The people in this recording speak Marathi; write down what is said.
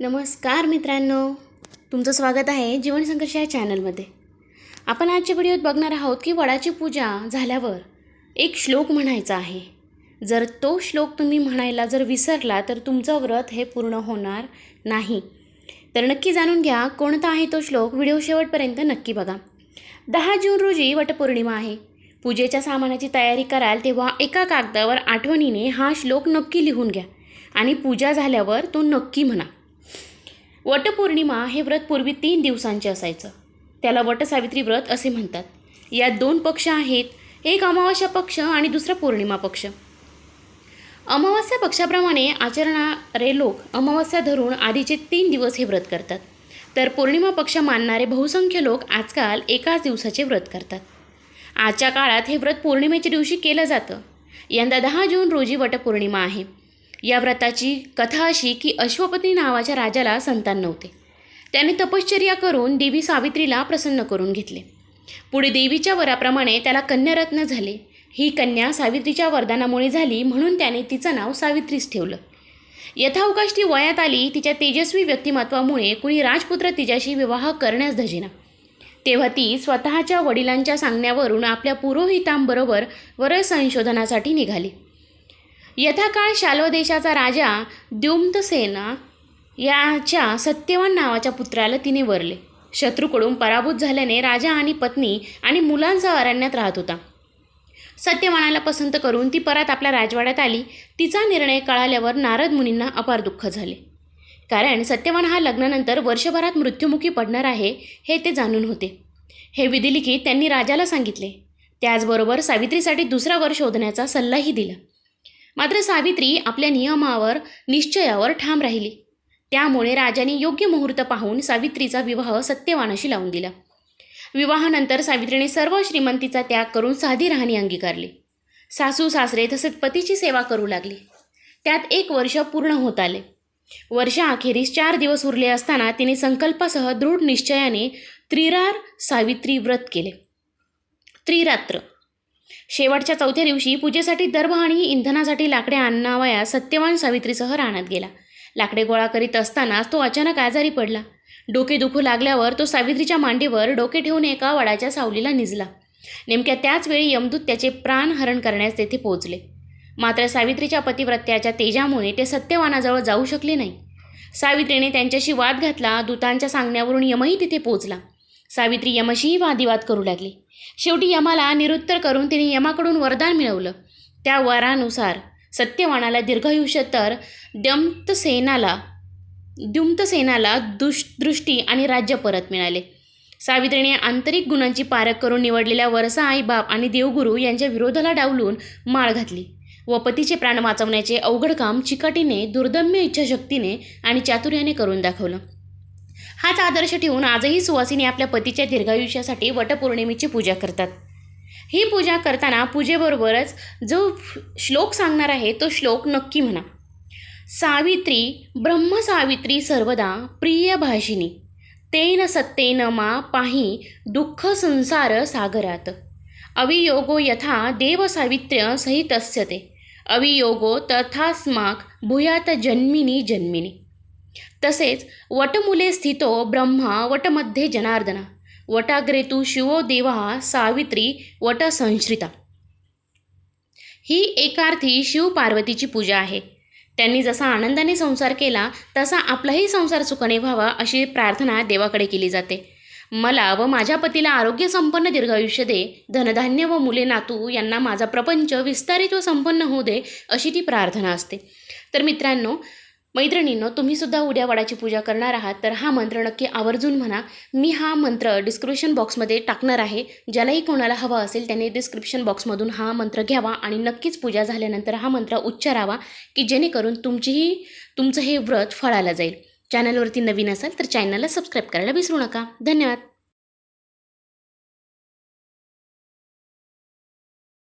नमस्कार मित्रांनो. तुमचं स्वागत आहे जीवन संघर्ष या चॅनलमध्ये. आपण आजच्या व्हिडिओत बघणार आहोत की वडाची पूजा झाल्यावर एक श्लोक म्हणायचा आहे. जर तो श्लोक तुम्ही म्हणायला जर विसरला तर तुमचं व्रत हे पूर्ण होणार नाही. तर नक्की जाणून घ्या कोणता आहे तो श्लोक. व्हिडिओ शेवटपर्यंत नक्की बघा. दहा जून रोजी वटपौर्णिमा आहे. पूजेच्या सामानाची तयारी कराल तेव्हा एका कागदावर आठवणीने हा श्लोक नक्की लिहून घ्या आणि पूजा झाल्यावर तो नक्की म्हणा. वटपौर्णिमा हे व्रत पूर्वी तीन दिवसांचे असायचं. त्याला वटसावित्री व्रत असे म्हणतात. यात दोन पक्ष आहेत. एक अमावास्या पक्ष आणि दुसरा पौर्णिमा पक्ष. अमावास्या पक्षाप्रमाणे आचरणारे लोक अमावास्या धरून आधीचे तीन दिवस हे व्रत करतात. तर पौर्णिमा पक्ष मानणारे बहुसंख्य लोक आजकाल एकाच दिवसाचे व्रत करतात. आजच्या काळात हे व्रत पौर्णिमेच्या दिवशी केलं जातं. यंदा दहा जून रोजी वटपौर्णिमा आहे. या व्रताची कथा अशी की अश्वपती नावाच्या राजाला संतान नव्हते. त्याने तपश्चर्या करून देवी सावित्रीला प्रसन्न करून घेतले. पुढे देवीच्या वराप्रमाणे त्याला कन्यारत्न झाले. ही कन्या सावित्रीच्या वरदानामुळे झाली म्हणून त्याने तिचं नाव सावित्रीच ठेवलं. यथावकाश ती वयात आली तिच्या तेजस्वी व्यक्तिमत्वामुळे कुणी राजपुत्र तिच्याशी विवाह करण्यास धजेना. तेव्हा ती स्वतःच्या वडिलांच्या सांगण्यावरून आपल्या पुरोहितांबरोबर वर संशोधनासाठी निघाली. यथाकाळ शाल्व देशाचा राजा द्युम्तसेना याच्या सत्यवान नावाच्या पुत्राला तिने वरले. शत्रूकडून पराभूत झाल्याने राजा आणि पत्नी आणि मुलांचा अरण्यात राहत होता. सत्यवानाला पसंत करून ती परत आपल्या राजवाड्यात आली. तिचा निर्णय कळाल्यावर नारद मुनींना अपार दुःख झाले. कारण सत्यवान हा लग्नानंतर वर्षभरात मृत्युमुखी पडणार आहे हे ते जाणून होते. हे विधिलिखित त्यांनी राजाला सांगितले. त्याचबरोबर सावित्रीसाठी दुसरा वर शोधण्याचा सल्लाही दिला. मात्र सावित्री आपल्या नियमावर निश्चयावर ठाम राहिली. त्यामुळे राजाने योग्य मुहूर्त पाहून सावित्रीचा विवाह सत्यवानाशी लावून दिला. विवाहानंतर सावित्रीने सर्व श्रीमंतीचा त्याग करून साधी राहणी अंगीकारली. सासू सासरे तसेच पतीची सेवा करू लागली. त्यात एक वर्ष पूर्ण होत आले. वर्षाअखेरीस चार दिवस उरले असताना तिने संकल्पासह दृढ निश्चयाने त्रिरार सावित्री व्रत केले. त्रिरात्र शेवटच्या चौथ्या दिवशी पूजेसाठी दर्भ आणि इंधनासाठी लाकडे आणावया सत्यवान सावित्रीसह रानात गेला. लाकडे गोळा करीत असतानाच तो अचानक आजारी पडला. डोके दुखू लागल्यावर तो सावित्रीच्या मांडीवर डोके ठेवून एका वडाच्या सावलीला निजला. नेमक्या त्याच वेळी यमदूत त्याचे प्राण हरण करण्यास तेथे पोहोचले. मात्र सावित्रीच्या पतिव्रत्याच्या तेजामुळे ते सत्यवानाजवळ जाऊ शकले नाही. सावित्रीने त्यांच्याशी वाद घातला दूतांच्या सांगण्यावरून यमही तिथे पोहोचला सावित्री यमशीही वादिवाद करू लागली. शेवटी यमाला निरुत्तर करून तिने यमाकडून वरदान मिळवलं. त्या वरानुसार सत्यवानाला दीर्घायुष्य तर द्यंतसेनाला द्युम्तसेनाला दुष दृष्टी आणि राज्य परत मिळाले. सावित्रीने आंतरिक गुणांची पारख करून निवडलेल्या वरसा आईबाप आणि देवगुरू यांच्या विरोधाला डावलून माळ घातली. व पतीचे प्राण वाचवण्याचे अवघड काम चिकाटीने दुर्दम्य इच्छाशक्तीने आणि चातुर्याने करून दाखवलं. हाच आदर्श ठेवून आजही सुवासिनी आपल्या पतीच्या दीर्घायुष्यासाठी वटपौर्णिमेची पूजा करतात. ही पूजा करताना पूजेबरोबरच जो श्लोक सांगणार आहे तो श्लोक नक्की म्हणा. सावित्री ब्रह्मसावित्री सर्वदा प्रिय भाषिनी तेन सत्तेन मा पाही दुःख संसार सागरात. अवियोगो यथा देवसावित्र्य सहितस्य ते अवियोगो तथास्माक भूयात जन्मिनी जन्मिनी. तसेच वटमुले स्थितो ब्रह्मा वटमध्ये जनार्दना वटाग्रेतू शिवो देवा सावित्री वटसंश्रिता. ही एकार्थी शिव पार्वतीची पूजा आहे. त्यांनी जसा आनंदाने संसार केला तसा आपलाही संसार सुखाने व्हावा अशी प्रार्थना देवाकडे केली जाते. मला व माझ्या पतीला आरोग्य संपन्न दीर्घायुष्य दे धनधान्य व मुले नातू यांना माझा प्रपंच विस्तारित व संपन्न होऊ दे अशी ती प्रार्थना असते. तर मित्रांनो मैत्रिणींनो तुम्हीसुद्धा उद्या वडाची पूजा करणार आहात तर हा मंत्र नक्की आवर्जून म्हणा. मी हा मंत्र डिस्क्रिप्शन बॉक्समध्ये टाकणार आहे. ज्यालाही कोणाला हवा असेल त्याने डिस्क्रिप्शन बॉक्समधून हा मंत्र घ्यावा आणि नक्कीच पूजा झाल्यानंतर हा मंत्र उच्चारावा की जेणेकरून तुमचीही तुमचं हे व्रत फळाला जाईल. चॅनलवरती नवीन असाल तर चॅनलला सबस्क्राईब करायला विसरू नका. धन्यवाद.